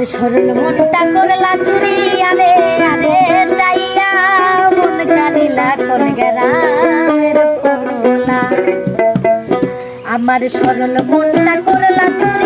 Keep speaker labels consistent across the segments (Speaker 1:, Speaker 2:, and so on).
Speaker 1: আমার সরল মনটা করলা চুরি আলে আলে চাইয়া মন কাঁদিলা কোন গেরামের গ্রামের আমার সরল মনটা করলা চুরি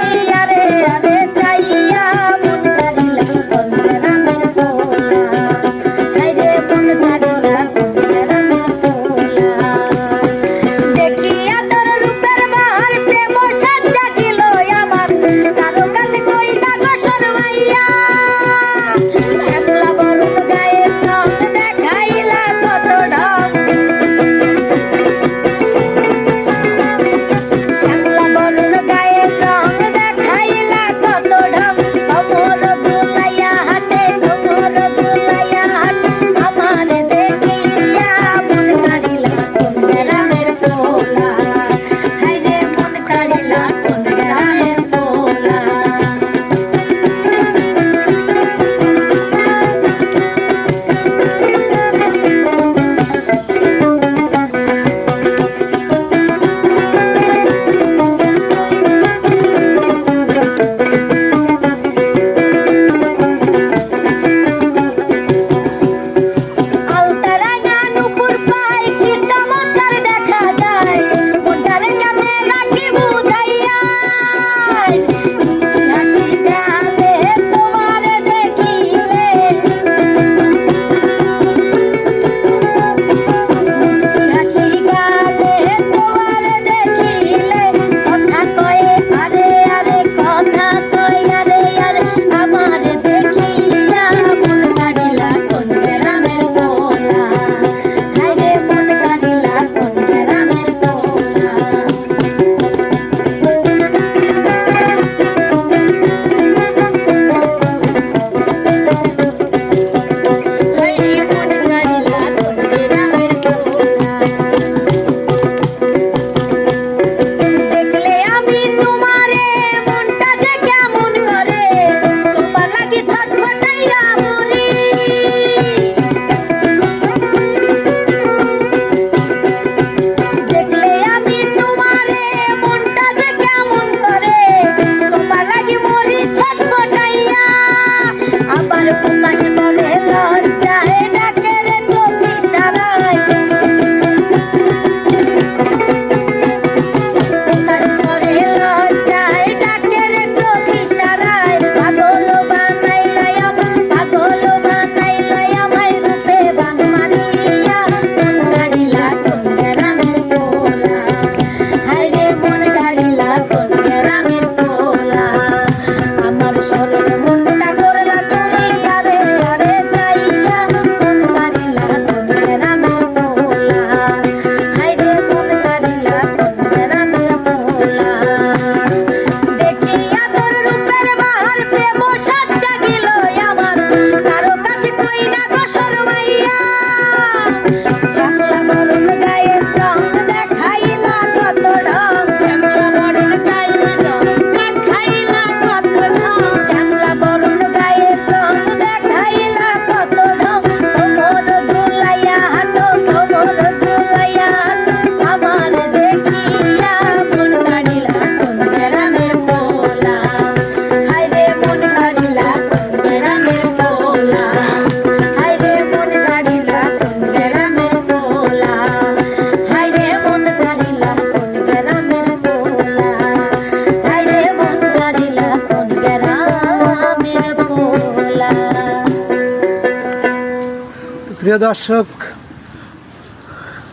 Speaker 2: প্রিয় দর্শক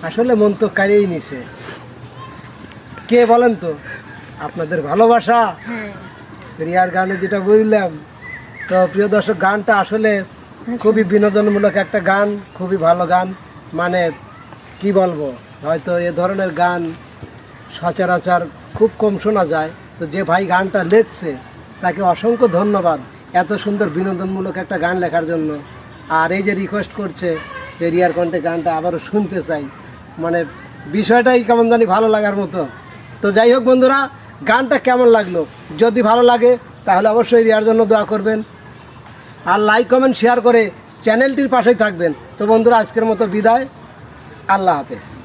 Speaker 2: আসলে মন তো কারিয়েই নিছে। কে বলেন তো? আপনাদের ভালোবাসা? হ্যাঁ। রিয়ার গানে যেটা বুঝলাম তো প্রিয় দর্শক গানটা আসলে আচ্ছা। খুবই বিনোদনমূলক একটা গান খুবই ভালো গান। মানে কি বলব? হয়তো এ ধরনের গান সচরাচর খুব কম শোনা যায়। তো যে ভাই গানটা লেখছে তাকে অসংখ্য ধন্যবাদ এত সুন্দর বিনোদনমূলক একটা গান লেখার জন্য। আর এই যে রিকোয়েস্ট করছে যে রিয়ার কণ্ঠে গানটা আবারও শুনতে চাই মানে বিষয়টাই কেমন জানি ভালো লাগার মতো। তো যাই হোক বন্ধুরা, গানটা কেমন লাগল? যদি ভালো লাগে, তাহলে অবশ্যই রিয়ার জন্য দোয়া করবেন। আর লাইক কমেন্ট শেয়ার করে চ্যানেলটির পাশেই থাকবেন। তো বন্ধুরা, আজকের মতো বিদায়। আল্লাহ হাফেজ।